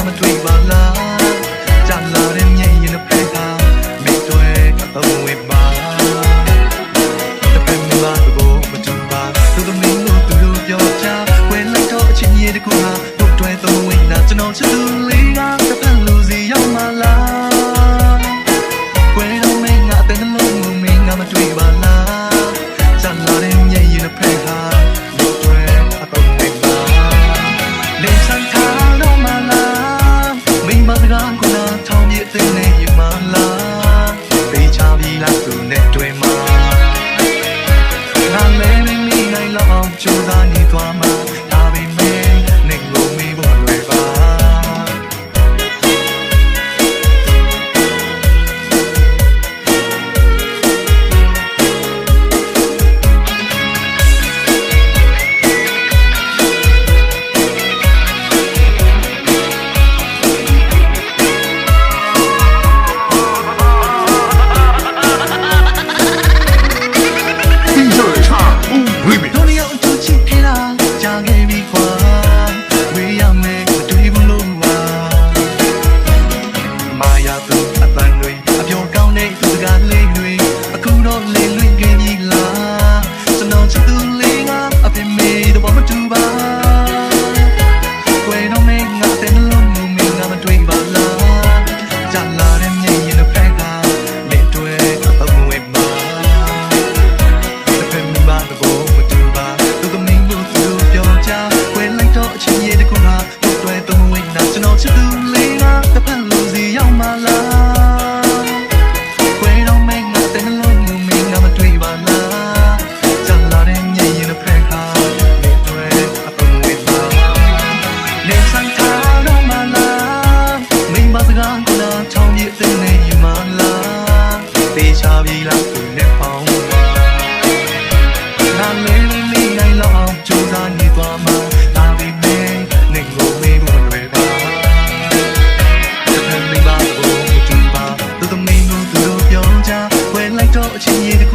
များမတွေ့ပါလားကြာလာတဲ့မြင်ရင်ဖက်တာမိတွေ့အဝေးပါတပင်လာတော့မတူပါသူတို့မင်းတို့သူတို့ပြောချာဝယ်လိုက်တော့အချင်းကြီးတခုဟာတို့တွေ့သုံးဝင်တာကျွန်တော်ချစ်သူလေးကတပင်လူစီရောက်မှလားဝယ်တော့မင်းငါတဲ့လုံးမင်းငါမတွေ့ပါ ချစ်သူလေးကတပတ်လူစီရောက်မှလားဝေးတော့မင်းကတဲ့လုံးမမင်းကမတွေ့ပါလားကြလာတဲ့မြင်ရင်ဖက်ခါနေတွေ့အပူဝေးပါနေဆိုင်တာတော့မလားမင်းမစကားကလားချောင်းပြည့်တဲ့နေယူမလားတေချာပြီလားသူနဲ့ပေါင်း continue